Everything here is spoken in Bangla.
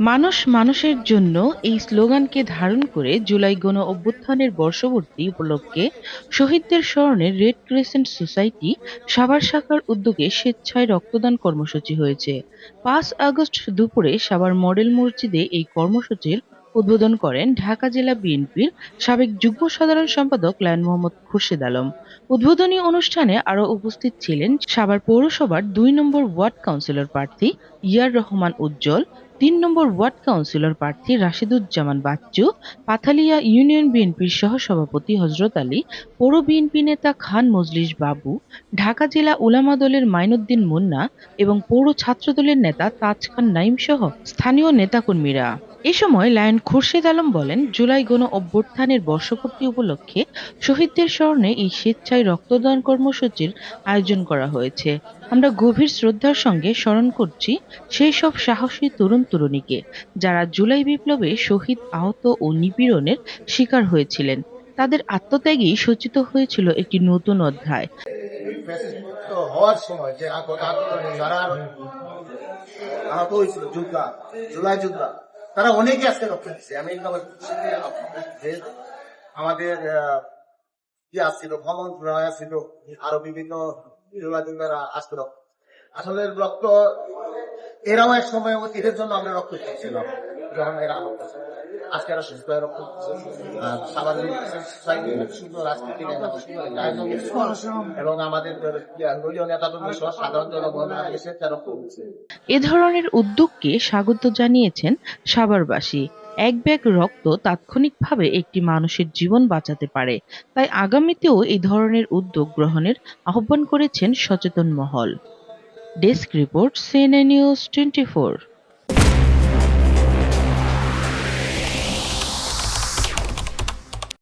মানুষ মানুষের জন্য এই স্লোগানকে ধারণ করে জুলাই গণ অভ্যুত্থানের বর্ষপূর্তি উপলক্ষে শহীদদের স্মরণে রেড ক্রিসেন্ট সোসাইটি সাভার শাখার উদ্যোগে স্বেচ্ছায় রক্তদান কর্মসূচি হয়েছে। পাঁচ আগস্ট দুপুরে সাভার মডেল মসজিদে এই কর্মসূচির উদ্বোধন করেন ঢাকা জেলা বিএনপির সাবেক যুগ্ম সাধারণ সম্পাদক লায়ন মোহাম্মদ খুরশেদ আলম। উদ্বোধনী অনুষ্ঠানে আরও উপস্থিত ছিলেন সাভার পৌরসভার দুই নম্বর ওয়ার্ড কাউন্সিলর প্রার্থী ইয়ার রহমান উজ্জ্বল তিন নম্বর ওয়ার্ড কাউন্সিলর প্রার্থী রাশিদুজ্জামান বাচ্চু, পাথালিয়া ইউনিয়ন বিএনপির সহসভাপতি হজরত আলী, পৌর বিএনপি নেতা খান মজলিস বাবু, ঢাকা জেলা উলামা দলের মাইনুদ্দিন মুন্না এবং পৌর ছাত্রদলের নেতা তাজ খান নাইম সহ স্থানীয় নেতাকর্মীরা। এ সময় লায়ন খুরশেদ আলম বলেন, জুলাই গণ অভ্যুত্থানের বর্ষপূর্তি উপলক্ষে শহীদদের স্মরণে এই স্বেচ্ছায় রক্তদান কর্মসূচির আয়োজন করা হয়েছে। আমরা গভীর শ্রদ্ধার সঙ্গে স্মরণ করছি সেই সব সাহসী তরুণ তরুণীকে, যারা জুলাই বিপ্লবে শহীদ আহত ও নিপীড়নের শিকার হয়েছিলেন। তাদের আত্মত্যাগেই সূচিত হয়েছিল একটি নতুন অধ্যায়। হওয়ার সময় যে আহত হয়েছিল জুলাই তারা অনেকে আজকে রক্ষা দিচ্ছে আমি আমাদের ইয়ে আসছিল ভ্রমণ আসছিল, আরও বিভিন্ন আসলে রক্ত এরাও এক সময় এদের জন্য আমরা রক্ত দিচ্ছিলাম আহত ছিল। আজকে সুস্থ স্বাভাবিক সুন্দর। এবং আমাদের সাধারণ জনগণ এ ধরনের উদ্যোগকে স্বাগত জানিয়েছেন সাভারবাসী। এক ব্যাগ রক্ত তাৎক্ষণিকভাবে একটি মানুষের জীবন বাঁচাতে পারে। তাই আগামীতেও এই ধরনের উদ্যোগ গ্রহণের আহ্বান করেছেন সচেতন মহল। Desk report CNA news twenty